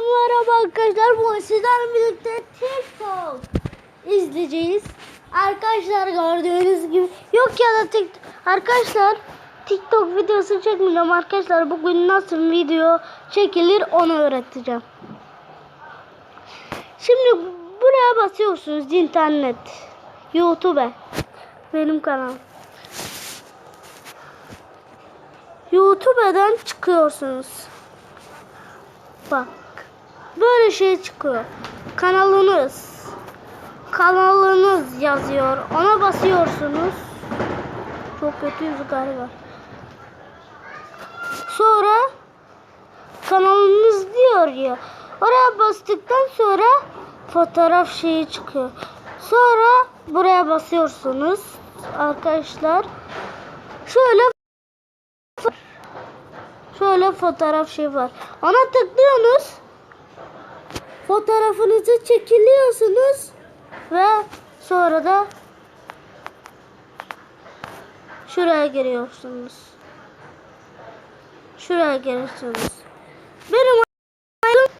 Merhaba arkadaşlar. Bu sizlerle birlikte TikTok izleyeceğiz. Arkadaşlar gördüğünüz gibi yok ya da TikTok. Arkadaşlar TikTok videosu çekmeyeceğim arkadaşlar. Bugün nasıl video çekilir onu öğreteceğim. Şimdi buraya basıyorsunuz internet. YouTube. Benim kanalım. YouTube'dan çıkıyorsunuz. Bak. Böyle şey çıkıyor. Kanalınız. Kanalınız yazıyor. Ona basıyorsunuz. Çok kötü rüzgar var. Sonra kanalınız diyor ya. Oraya bastıktan sonra fotoğraf şeyi çıkıyor. Sonra buraya basıyorsunuz arkadaşlar. Şöyle Şöyle fotoğraf şey var. Ona tıklıyorsunuz. Fotoğrafınızı çekiliyorsunuz. Ve sonra da şuraya giriyorsunuz. Şuraya giriyorsunuz. Benim